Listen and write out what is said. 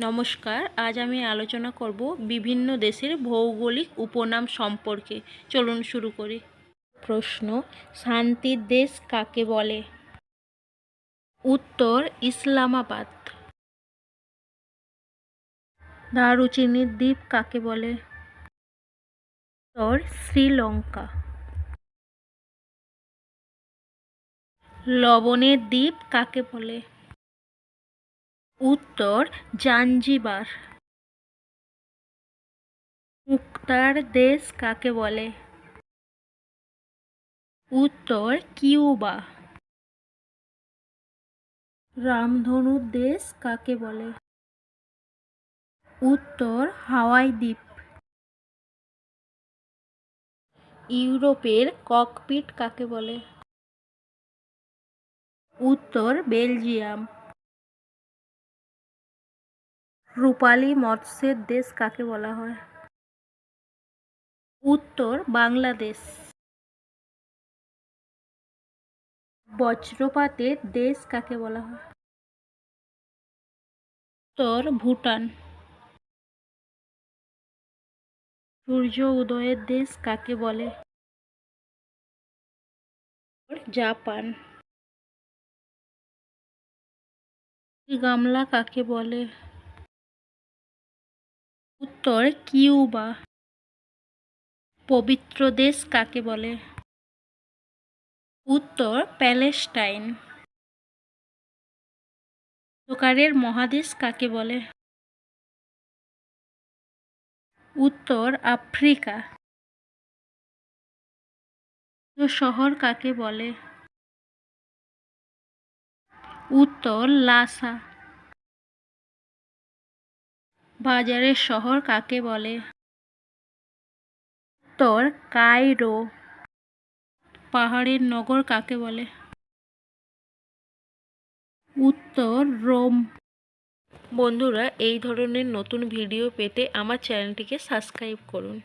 নমস্কার, আজ আমি আলোচনা করব বিভিন্ন দেশের ভৌগোলিক উপনাম সম্পর্কে। চলুন শুরু করি। প্রশ্ন, শান্তির দেশ কাকে বলে? উত্তর, ইসলামাবাদ। দারুচিনির দ্বীপ কাকে বলে? উত্তর, শ্রীলঙ্কা। লবণের দ্বীপ কাকে বলে? উত্তর, জাঞ্জিবার। মুক্তার দেশ কাকে বলে? উত্তর, কিউবা। রামধনুর দেশ কাকে বলে? উত্তর, হাওয়াই দ্বীপ। ইউরোপের ককপিট কাকে বলে? উত্তর, বেলজিয়াম। রূপালী মৎস্যের দেশ কাকে বলা হয়? উত্তর, বাংলাদেশ। বজ্রপাতের দেশ কাকে বলা হয়? উত্তর, ভুটান। সূর্য উদয়ের দেশ কাকে বলে? জাপান। গামলা কাকে বলে? উত্তর, কিউবা। পবিত্র দেশ কাকে বলে? উত্তর, প্যালেস্টাইন। অন্ধকারের মহাদেশ কাকে বলে? উত্তর, আফ্রিকা। শহর কাকে বলে? উত্তর, লাসা। বাজারের শহর কাকে বলে? উত্তর কায়রো। পাহাড়ের নগর কাকে বলে? উত্তর রোম। বন্ধুরা, এই ধরনের নতুন ভিডিও পেতে আমার চ্যানেলটিকে সাবস্ক্রাইব করুন।